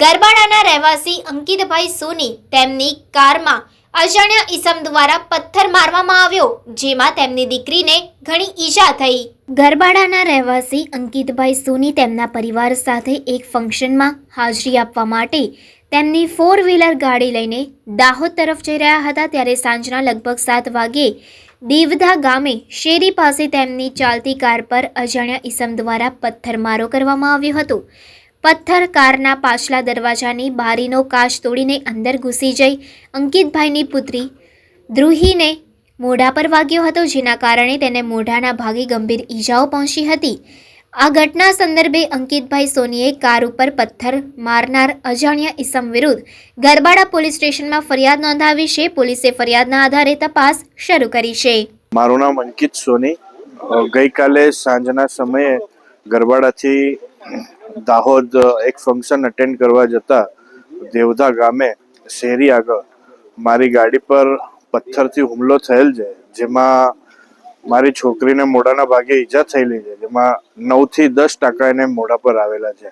ગરબાડાના રહેવાસી અંકિતભાઈ સોની તેમની કારમાં અજાણ્યા ઈસમ દ્વારા પથ્થર મારવામાં આવ્યો, જેમાં તેમની દીકરીને ઘણી ઈજા થઈ. ગરબાડાના રહેવાસી અંકિતભાઈ સોની તેમના પરિવાર સાથે એક ફંક્શનમાં હાજરી આપવા માટે તેમની ફોર વ્હીલર ગાડી લઈને દાહોદ તરફ જઈ રહ્યા હતા, ત્યારે સાંજના લગભગ સાત વાગ્યે દેવધા ગામે શેરી પાસે તેમની ચાલતી કાર પર અજાણ્યા ઈસમ દ્વારા પથ્થરમારો કરવામાં આવ્યો હતો. પથ્થર કારના પાછલા દરવાજાની બારીનો કાચ તોડીને અંદર ઘૂસી જઈ અંકિતભાઈની પુત્રી દ્રુહીને મોઢા પર વાગ્યો હતો, જેના કારણે તેને મોઢાના ભાગે ગંભીર ઈજાઓ પહોંચી હતી. આ ઘટના સંદર્ભે અંકિતભાઈ સોનીએ કાર ઉપર પથ્થર મારનાર અજાણ્યા ઇસમ વિરુદ્ધ ગરબાડા પોલીસ સ્ટેશનમાં ફરિયાદ નોંધાવી છે. પોલીસે ફરિયાદના આધારે તપાસ શરૂ કરી છે. મારું નામ અંકિત સોની. ગઈકાલે સાંજના સમયે ગરબાડાથી દાહોદ એક ફંક્શન અટેન્ડ કરવા જતા દેવધા ગામે શેરી આગળ મારી ગાડી પર પથ્થરથી હુમલો થયેલ છે, જેમાં મારી છોકરીને મોઢાના ભાગે ઈજા થયેલી છે, જેમાં નવથી દસ ટકા એને મોઢા પર આવેલા છે.